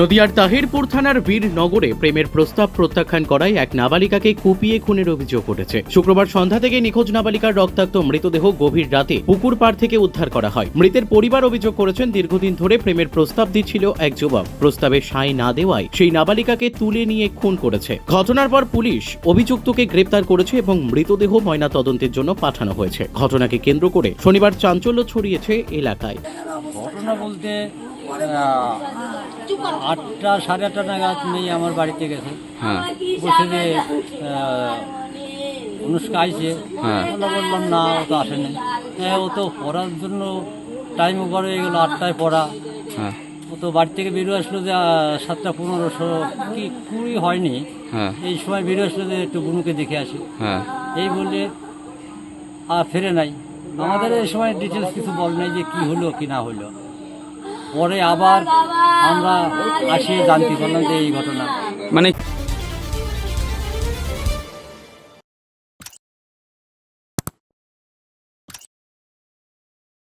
নদিয়ার তাহিরপুর থানার বীরনগরে প্রেমের প্রস্তাব প্রত্যাখ্যান করায় এক নাবালিকাকে কুপিয়ে খুনের অভিযোগ উঠেছে। শুক্রবার সন্ধ্যা থেকে নিখোঁজ নাবালিকার রক্তাক্ত মৃতদেহ গভীর রাতে পুকুর পাড় থেকে উদ্ধার করা হয়। মৃতের পরিবার অভিযোগ করেছেন, দীর্ঘদিন ধরে প্রেমের প্রস্তাব দিচ্ছিল এক যুবক। প্রস্তাবে সায় না দেওয়ায় সেই নাবালিকাকে তুলে নিয়ে খুন করেছে। ঘটনার পর পুলিশ অভিযুক্তকে গ্রেপ্তার করেছে এবং মৃতদেহ ময়না তদন্তের জন্য পাঠানো হয়েছে। ঘটনাকে কেন্দ্র করে শনিবার চাঞ্চল্য ছড়িয়েছে এলাকায়। ঘটনা বলতে আটটা সাড়ে আটটা নাগাদ মেয়ে আমার বাড়িতে গেছে। হ্যাঁ। বলছে যে অনুষ্কা আইছে। আমরা বললাম না ও তো আসেনি। হ্যাঁ ও তো পড়ার জন্য টাইম ওভার হয়ে গেলো আটটায় পড়া। হ্যাঁ। ও তো বাড়ি থেকে বেরিয়ে আসলো যে সাতটা পনেরোশো কি কুড়ি হয়নি। হ্যাঁ। এই সময় বেরিয়ে আসলো যে একটু বুনুকে দেখে আসি। হ্যাঁ। এই বলে আর ফেরে নাই। আমাদের এই সময় ডিটেলস কিছু বল নাই যে কি হলো কি না হলো। পরে আবার আমরা আসিয়ে জানতে পারলাম যে এই ঘটনা। মানে